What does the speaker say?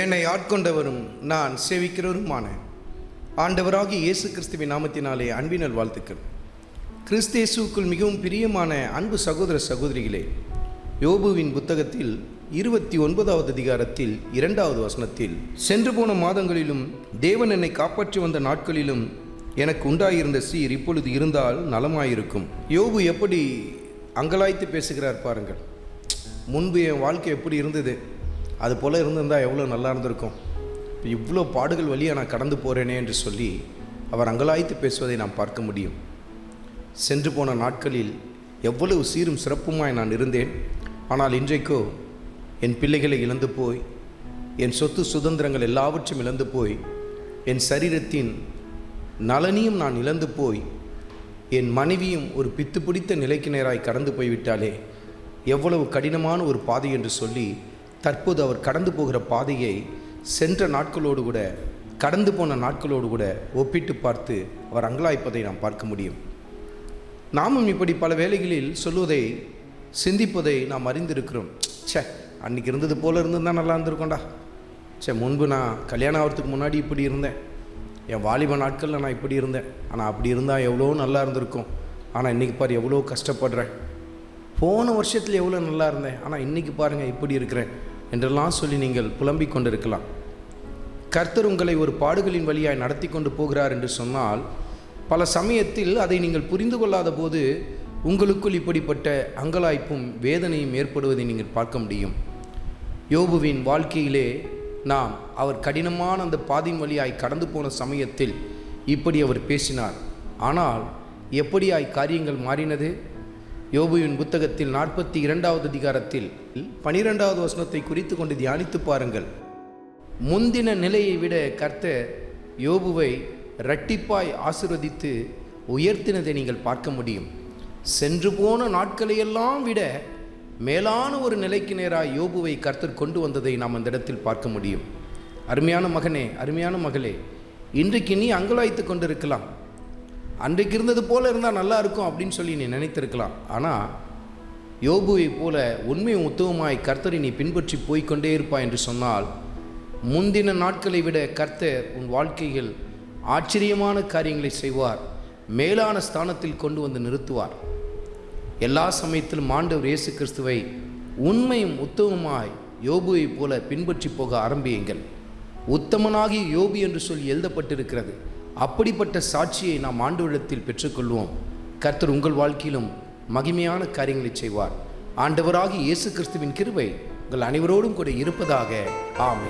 என்னை ஆட்கொண்டவரும் நான் சேவிக்கிறவருமான ஆண்டவராகி இயேசு கிறிஸ்துவின் நாமத்தினாலே அன்பினல் வாழ்த்துக்கள். கிறிஸ்து இயேசுவுக்குள் மிகவும் பிரியமான அன்பு சகோதர சகோதரிகளே யோபுவின் புத்தகத்தில் இருபத்தி ஒன்பதாவது அதிகாரத்தில் இரண்டாவது வசனத்தில் சென்று போன மாதங்களிலும் தேவன் என்னை காப்பாற்றி வந்த நாட்களிலும் எனக்கு உண்டாயிருந்த சீர் இப்பொழுது இருந்தால் நலமாயிருக்கும். யோபு எப்படி அங்கலாய்த்து பேசுகிறார் பாருங்கள். முன்பு என் வாழ்க்கை எப்படி இருந்தது? அது போல் இருந்திருந்தால் எவ்வளோ நல்லா இருந்திருக்கும். இவ்வளோ பாடுகள் வழியாக நான் கடந்து போகிறேனே என்று சொல்லி அவர் அங்கலாய்த்து பேசுவதை நாம் பார்க்க முடியும். சென்று போன நாட்களில் எவ்வளவு சீரும் சிறப்புமாய் நான் இருந்தேன். ஆனால் இன்றைக்கோ என் பிள்ளைகளை இழந்து போய் என் சொத்து சுதந்திரங்கள் எல்லாவற்றையும் இழந்து போய் என் சரீரத்தின் நலனையும் நான் இழந்து போய் என் மனைவியும் ஒரு பித்து பிடித்த நிலைக்கு நேராய் கடந்து போய்விட்டாலே எவ்வளவு கடினமான ஒரு பாதை என்று சொல்லி தற்போது அவர் கடந்து போகிற பாதையை சென்ற நாட்களோடு கூட கடந்து போன நாட்களோடு கூட ஒப்பிட்டு பார்த்து அவர் அங்கலாய்ப்பதை நாம் பார்க்க முடியும். நாமும் இப்படி பல வேளைகளில் சொல்வதை சிந்திப்பதை நாம் அறிந்திருக்கிறோம். ச்சே அன்னைக்கு இருந்தது போல இருந்திருந்தால் நல்லா இருந்திருக்கோண்டா சே முன்பு நான் கல்யாணம் ஆகிறதுக்கு முன்னாடி இப்படி இருந்தேன். என் வாலிப நாட்களில் நான் இப்படி இருந்தேன். ஆனால் அப்படி இருந்தால் எவ்வளோ நல்லா இருந்திருக்கும். ஆனால் இன்றைக்கி பாரு எவ்வளோ கஷ்டப்படுறேன். போன வருஷத்தில் எவ்வளோ நல்லா இருந்தேன். ஆனால் இன்றைக்கி பாருங்கள் இப்படி இருக்கிறேன். என்றெல்லாம் சொல்லி நீங்கள் புலம்பிக் கொண்டிருக்கலாம். கர்த்தர் உங்களை ஒரு பாடுகளின் வழியாய் நடத்தி கொண்டு போகிறார் என்று சொன்னால் பல சமயத்தில் அதை நீங்கள் புரிந்து கொள்ளாத போது உங்களுக்குள் இப்படிப்பட்ட அங்கலாய்ப்பும் வேதனையும் ஏற்படுவதை நீங்கள் பார்க்க முடியும். யோபுவின் வாழ்க்கையிலே நாம் அவர் கடினமான அந்த பாதின் வழியாய் கடந்து போன சமயத்தில் இப்படி அவர் பேசினார். ஆனால் எப்படியாய் காரியங்கள் மாறினது? யோபுவின் புத்தகத்தில் நாற்பத்தி இரண்டாவது அதிகாரத்தில் பனிரெண்டாவது வசனத்தை குறித்து கொண்டு தியானித்து பாருங்கள். முந்தின நிலையை விட கர்த்தர் யோபுவை இரட்டிப்பாய் ஆசிர்வதித்து உயர்த்தினதை நீங்கள் பார்க்க முடியும். சென்று போன நாட்களையெல்லாம் விட மேலான ஒரு நிலைக்கு நேராக யோபுவை கர்த்தர் கொண்டு வந்ததை நாம் அந்த இடத்தில் பார்க்க முடியும். அருமையான மகனே அருமையான மகளே இன்றைக்கு நீ அங்கலாய்த்து கொண்டிருக்கலாம். அன்றைக்கு இருந்தது போல இருந்தால் நல்லா இருக்கும் அப்படின்னு சொல்லி நீ நினைத்திருக்கலாம். ஆனால் யோபுவை போல உண்மை உத்தவமாய் கர்த்தரை நீ பின்பற்றி போய்க்கொண்டே இருப்பாய் என்று சொன்னால் முந்தின நாட்களை விட கர்த்தர் உன் வாழ்க்கையில் ஆச்சரியமான காரியங்களை செய்வார் மேலான ஸ்தானத்தில் கொண்டு வந்து நிறுத்துவார். எல்லா சமயத்திலும் ஆண்டவர் இயேசு கிறிஸ்துவை உண்மையும் உத்தமமாய் யோபுவை போல பின்பற்றி போக ஆரம்பியுங்கள். உத்தமனாகி யோபு என்று சொல்லி எழுதப்பட்டிருக்கிறது. அப்படிப்பட்ட சாட்சியை நாம் ஆண்டவரிடத்தில் பெற்றுக்கொள்வோம். கர்த்தர் உங்கள் வாழ்க்கையிலும் மகிமையான காரியங்களை செய்வார். ஆண்டவராகி இயேசு கிறிஸ்துவின் கிருவை உங்கள் அனைவரோடும் கூட இருப்பதாக. ஆமை